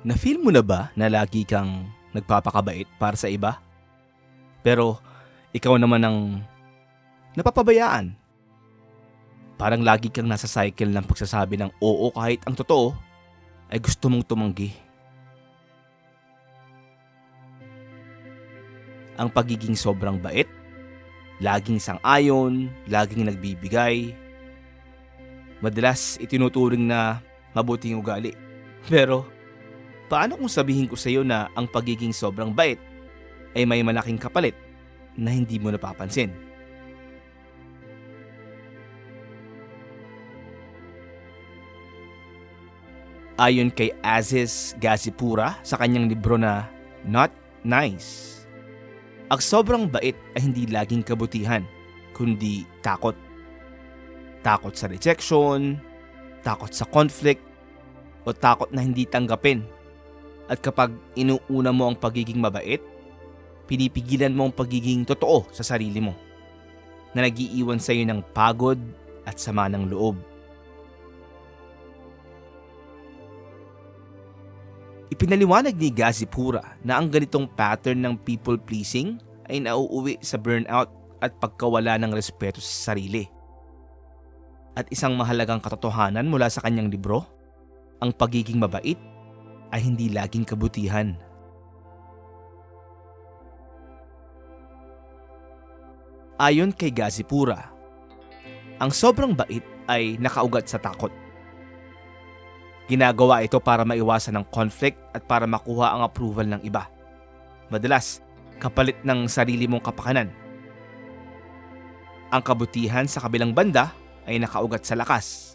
Na-feel mo na ba na lagi kang nagpapakabait para sa iba? Pero ikaw naman ang napapabayaan. Parang lagi kang nasa cycle ng pagsasabi ng oo kahit ang totoo ay gusto mong tumanggi. Ang pagiging sobrang bait, laging sang-ayon, laging nagbibigay, madalas itinuturing na mabuting ugali. Pero paano kung sabihin ko sa iyo na ang pagiging sobrang bait ay may malaking kapalit na hindi mo napapansin? Ayon kay Aziz Gazipura sa kanyang libro na Not Nice, ang sobrang bait ay hindi laging kabutihan, kundi takot. Takot sa rejection, takot sa conflict, o takot na hindi tanggapin. At kapag inuuna mo ang pagiging mabait, pinipigilan mo ang pagiging totoo sa sarili mo na nagiiwan sa iyo ng pagod at sama ng loob. Ipinaliwanag ni Gazipura na ang ganitong pattern ng people pleasing ay nauuwi sa burnout at pagkawala ng respeto sa sarili. At isang mahalagang katotohanan mula sa kanyang libro, ang pagiging mabait ay hindi laging kabutihan. Ayon kay Gazipura, ang sobrang bait ay nakaugat sa takot. Ginagawa ito para maiwasan ng conflict at para makuha ang approval ng iba. Madalas, kapalit ng sarili mong kapakanan. Ang kabutihan sa kabilang banda ay nakaugat sa lakas.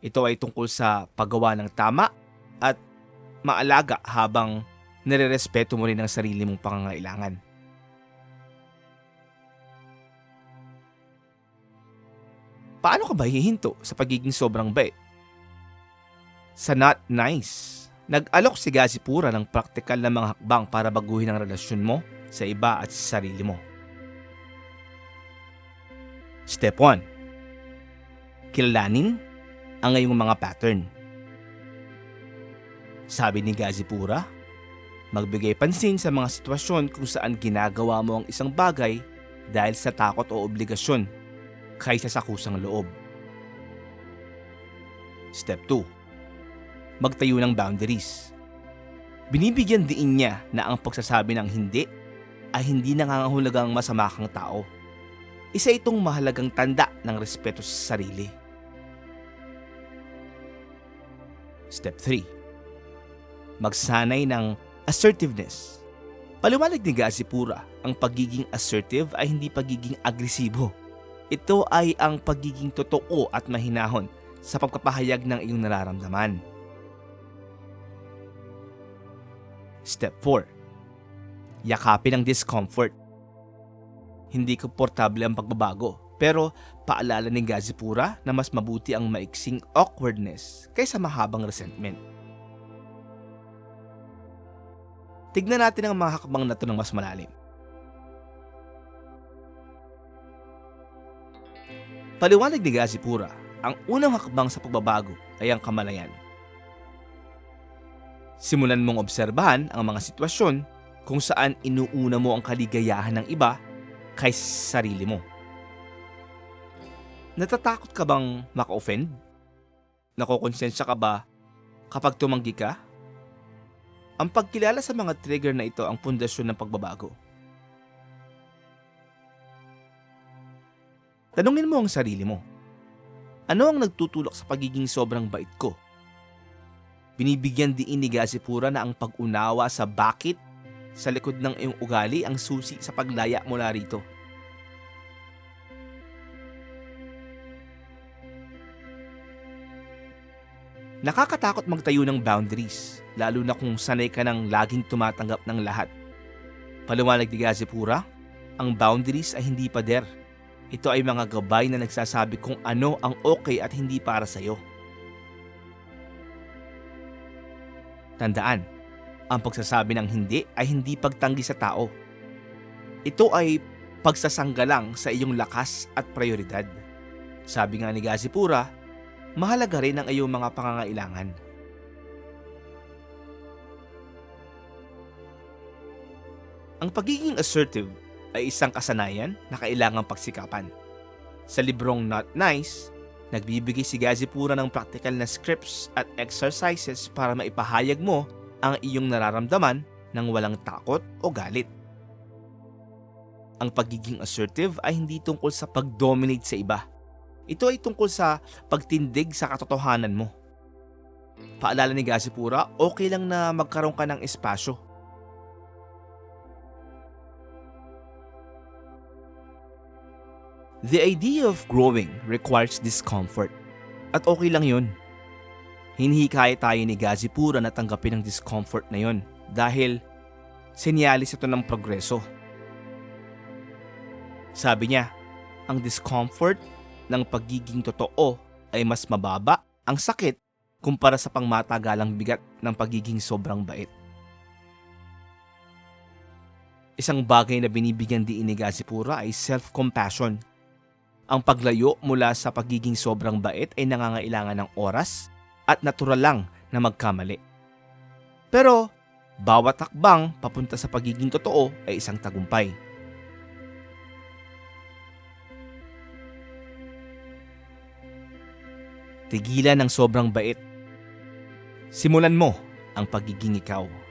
Ito ay tungkol sa paggawa ng tama at maalaga habang nirerespeto mo rin ang sarili mong pangangailangan. Paano ka ba hihinto sa pagiging sobrang bait? Sa not nice, nag-alok si Gazipura ng praktikal na mga hakbang para baguhin ang relasyon mo sa iba at sa sarili mo. Step 1. Kilalanin ang iyong mga pattern. Sabi ni Gazipura, magbigay pansin sa mga sitwasyon kung saan ginagawa mo ang isang bagay dahil sa takot o obligasyon kaysa sa kusang loob. Step 2. Magtayo ng boundaries. Binibigyan diin niya na ang pagsasabi ng hindi ay hindi nangangahulugang masama kang tao. Isa itong mahalagang tanda ng respeto sa sarili. Step 3. Magsanay ng assertiveness. Paliwanag ni Gazipura, ang pagiging assertive ay hindi pagiging agresibo. Ito ay ang pagiging totoo at mahinahon sa pagpapahayag ng iyong nararamdaman. Step 4. Yakapin ang discomfort. Hindi komportable ang pagbabago, pero paalala ni Gazipura na mas mabuti ang maiksing awkwardness kaysa mahabang resentment. Tignan natin ang mga hakbang na ito ng mas malalim. Paliwanag ni Gazipura, ang unang hakbang sa pagbabago ay ang kamalayan. Simulan mong obserbahan ang mga sitwasyon kung saan inuuna mo ang kaligayahan ng iba kaysa sa sarili mo. Natatakot ka bang maka-offend? Nakokonsensya ka ba kapag tumanggi ka? Ang pagkilala sa mga trigger na ito ang pundasyon ng pagbabago. Tanungin mo ang sarili mo. Ano ang nagtutulak sa pagiging sobrang bait ko? Binibigyan diin ni Gazipura na ang pag-unawa sa bakit sa likod ng iyong ugali ang susi sa paglaya mula rito. Nakakatakot magtayo ng boundaries, lalo na kung sanay ka ng laging tumatanggap ng lahat. Paliwanag ni Gazipura, ang boundaries ay hindi pader. Ito ay mga gabay na nagsasabi kung ano ang okay at hindi para sa'yo. Tandaan, ang pagsasabi ng hindi ay hindi pagtanggi sa tao. Ito ay pagsasanggalang sa iyong lakas at prioridad. Sabi nga ni Gazipura, mahalaga rin ang iyong mga pangangailangan. Ang pagiging assertive ay isang kasanayan na kailangang pagsikapan. Sa librong Not Nice, nagbibigay si Gazipura ng practical na scripts at exercises para maipahayag mo ang iyong nararamdaman ng walang takot o galit. Ang pagiging assertive ay hindi tungkol sa pag-dominate sa iba – ito ay tungkol sa pagtindig sa katotohanan mo. Paalala ni Gazipura, okay lang na magkaroon ka ng espasyo. The idea of growing requires discomfort. At okay lang yun. Hinihikaya tayo ni Gazipura na tanggapin ang discomfort na yon dahil sinyalis ito ng progreso. Sabi niya, ang discomfort ng pagiging totoo ay mas mababa ang sakit kumpara sa pangmatagalang bigat ng pagiging sobrang bait. Isang bagay na binibigyan diin ni Gazipura ay self-compassion. Ang paglayo mula sa pagiging sobrang bait ay nangangailangan ng oras at natural lang na magkamali. Pero, bawat hakbang papunta sa pagiging totoo ay isang tagumpay. Tigilan ng sobrang bait. Simulan mo ang pagiging ikaw.